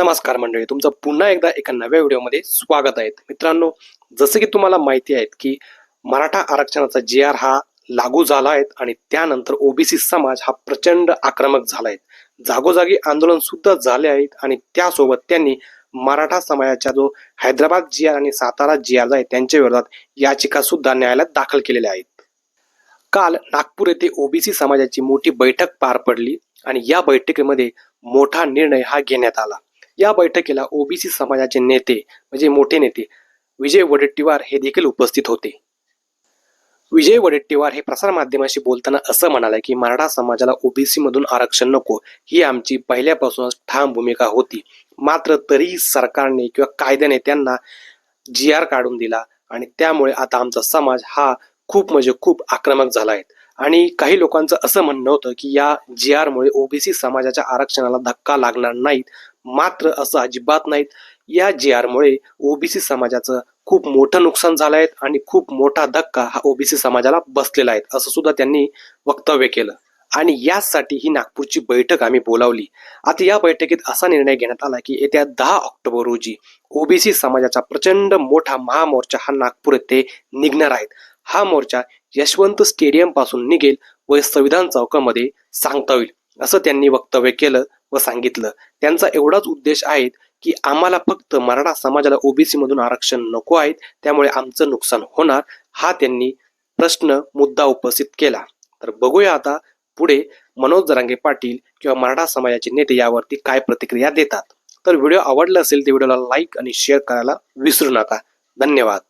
नमस्कार मंडळी तुमचं पुन्हा एकदा एका नव्या व्हिडिओमध्ये स्वागत आहे. मित्रांनो जसं की तुम्हाला माहिती आहे की मराठा आरक्षणाचा जी आर हा लागू झाला आहे आणि त्यानंतर ओबीसी समाज हा प्रचंड आक्रमक झाला आहे. जागोजागी आंदोलन सुद्धा झाले आहेत आणि त्यासोबत त्यांनी मराठा समाजाच्या जो हैदराबाद जी आर आणि सातारा जी आर आहे त्यांच्या विरोधात याचिका सुद्धा न्यायालयात दाखल केलेल्या आहेत. काल नागपूर येथे ओबीसी समाजाची मोठी बैठक पार पडली आणि या बैठकीमध्ये मोठा निर्णय हा घेण्यात आला. या बैठकीला ओबीसी समाजाचे नेते म्हणजे मोठे नेते विजय वडेट्टीवार हे देखील उपस्थित होते. विजय वडेट्टीवार हे प्रसारमाध्यमाशी बोलताना असं म्हणाले की मराठा समाजाला ओबीसी मधून आरक्षण नको ही आमची पहिल्यापासूनच ठाम भूमिका होती. मात्र तरीही सरकारने किंवा कायद्याने त्यांना जी आर काढून दिला आणि त्यामुळे आता आमचा समाज हा खूप म्हणजे खूप आक्रमक झाला आहे. आणि काही लोकांचं असं म्हणणं होतं की या जी आरमुळे ओबीसी समाजाच्या आरक्षणाला धक्का लागणार नाहीत मात्र असं अजिबात नाहीत. या जी आरमुळे ओबीसी समाजाचं खूप मोठं नुकसान झालं आहे आणि खूप मोठा धक्का हा ओबीसी समाजाला बसलेला आहे असं सुद्धा त्यांनी वक्तव्य केलं. आणि यासाठी ही नागपूरची बैठक आम्ही बोलावली. आता या बैठकीत असा निर्णय घेण्यात आला की येत्या दहा ऑक्टोबर रोजी ओबीसी समाजाचा प्रचंड मोठा महामोर्चा हा नागपूर येथे निघणार आहे. हा मोर्चा यशवंत स्टेडियमपासून निघेल व संविधान चौकामध्ये सांगता होईल असं त्यांनी वक्तव्य केलं. व सांगितलं. त्यांचा एवढाच उद्देश आहे की आम्हाला फक्त मराठा समाजाला ओबीसी मधून आरक्षण नको आहेत त्यामुळे आमचं नुकसान होणार हा त्यांनी प्रश्न मुद्दा उपस्थित केला. तर बघूया आता पुढे मनोज जरांगे पाटील किंवा मराठा समाजाचे नेते यावरती काय प्रतिक्रिया देतात. तर व्हिडिओ आवडला असेल तर व्हिडिओला लाईक आणि शेअर करायला विसरू नका. धन्यवाद.